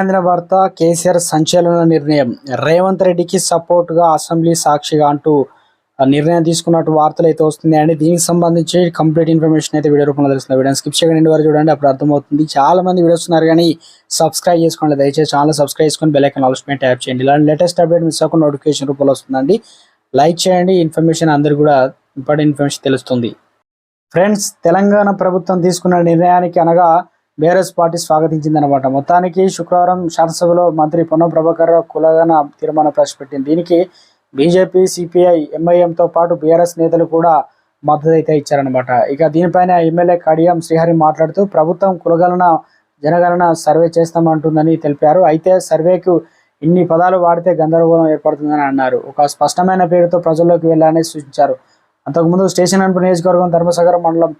అందిన వార్త కేసీఆర్ సంచలన నిర్ణయం. రేవంత్ రెడ్డికి సపోర్ట్గా అసెంబ్లీ సాక్షిగా అంటూ నిర్ణయం తీసుకున్నట్టు వార్తలు అయితే వస్తున్నాయి. అండి దీనికి సంబంధించి కంప్లీట్ ఇన్ఫర్మేషన్ అయితే వీడియో రూపంలో తెలుస్తుంది. వీడియో స్కిప్ చేయకుండా. వరకు చూడండి. అప్పుడు అర్థమవుతుంది. చాలా మంది వీడియోస్ ఉన్నారు కానీ సబ్స్క్రైబ్ చేసుకోండి. దయచేసి ఛానల్ సబ్స్క్రైబ్ చేసుకొని బెల్ ఐకాన్ ఆల్స్మెంట్ ట్యాప్ చేయండి. ఇలాంటి లేటెస్ట్ అప్డేట్ మిస్ అవ్వకుండా నోటిఫికేషన్ రూపంలో వస్తుందండి. లైక్ చేయండి. ఇన్ఫర్మేషన్ అందరు కూడా ఇంపార్టెంట్ ఇన్ఫర్మేషన్ తెలుస్తుంది. ఫ్రెండ్స్ తెలంగాణ ప్రభుత్వం తీసుకున్న నిర్ణయానికి అనగా బీఆర్ఎస్ పార్టీ స్వాగతించిందనమాట మొత్తానికి శుక్రవారం శాసనసభలో మంత్రి పొన్నం ప్రభాకర్ రావు కులగన తీర్మానం ప్రవేశపెట్టింది. దీనికి బీజేపీ సిపిఐ ఎంఐఎంతో పాటు బీఆర్ఎస్ నేతలు కూడా మద్దతు అయితే ఇచ్చారనమాట ఇక దీనిపైన ఎమ్మెల్యే కడియం శ్రీహరి మాట్లాడుతూ ప్రభుత్వం కులగణన జనగణన సర్వే చేస్తామంటుందని తెలిపారు. అయితే సర్వేకు ఇన్ని పదాలు వాడితే గందరగోళం ఏర్పడుతుందని అన్నారు. ఒక స్పష్టమైన పేరుతో ప్రజల్లోకి వెళ్ళాలని సూచించారు. అంతకుముందు స్టేషన్ అనుపు నియోజకవర్గం ధర్మసాగరం మండలం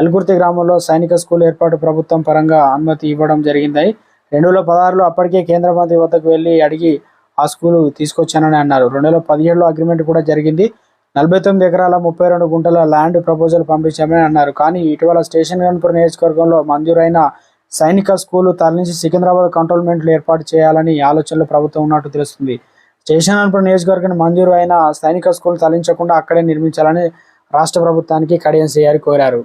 ఎల్గుర్తి గ్రామంలో సైనిక స్కూల్ ఏర్పాటు ప్రభుత్వం పరంగా అనుమతి ఇవ్వడం జరిగింది. రెండు వేల పదహారులో అప్పటికే కేంద్ర మంత్రి వద్దకు వెళ్ళి అడిగి ఆ స్కూలు తీసుకొచ్చానని అన్నారు. రెండు వేల పదిహేడులో అగ్రిమెంట్ కూడా జరిగింది. నలభై తొమ్మిది ఎకరాల ముప్పై రెండు గుంటల ల్యాండ్ ప్రపోజల్ పంపించామని అన్నారు. కానీ ఇటీవల స్టేషన్ గన్పూర్ నియోజకవర్గంలో మంజూరైన సైనిక స్కూలు తరలించి సికింద్రాబాద్ కంటోన్మెంట్లు ఏర్పాటు చేయాలని ఆలోచనలో ప్రభుత్వం ఉన్నట్టు తెలుస్తుంది. స్టేషన్ గన్పూర్ నియోజకవర్గానికి మంజూరు అయిన సైనిక స్కూల్ తరలించకుండా అక్కడే నిర్మించాలని రాష్ట్ర ప్రభుత్వానికి కడియం చేయాలి కోరారు.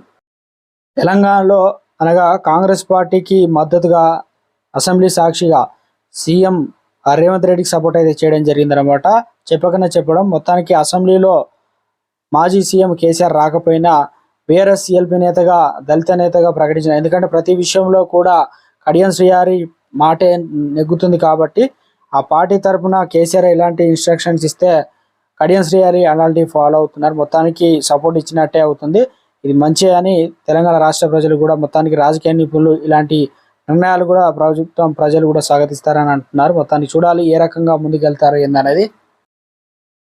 తెలంగాణలో అనగా కాంగ్రెస్ పార్టీకి మద్దతుగా అసెంబ్లీ సాక్షిగా సీఎం రేవంత్ రెడ్డికి సపోర్ట్ అయితే చేయడం జరిగిందనమాట చెప్పకనే చెప్పడం మొత్తానికి అసెంబ్లీలో మాజీ సీఎం కేసీఆర్ రాకపోయినా బీఆర్ఎస్ సిఎల్పి నేతగా దళిత నేతగా ప్రకటించిన ఎందుకంటే ప్రతి విషయంలో కూడా కడియం శ్రీహారి మాటే నెగ్గుతుంది కాబట్టి ఆ పార్టీ తరపున కేసీఆర్ ఎలాంటి ఇన్స్ట్రక్షన్స్ ఇస్తే కడియం శ్రీహారి అలాంటివి ఫాలో అవుతున్నారు. మొత్తానికి సపోర్ట్ ఇచ్చినట్టే అవుతుంది. ఇది మంచి అని తెలంగాణ రాష్ట్ర ప్రజలు కూడా మొత్తానికి రాజకీయ నిపుణులు ఇలాంటి నిర్ణయాలు కూడా ప్రభుత్వం ప్రజలు కూడా స్వాగతిస్తారని అంటున్నారు. మొత్తాన్ని చూడాలి ఏ రకంగా ముందుకెళ్తారు ఏందనేది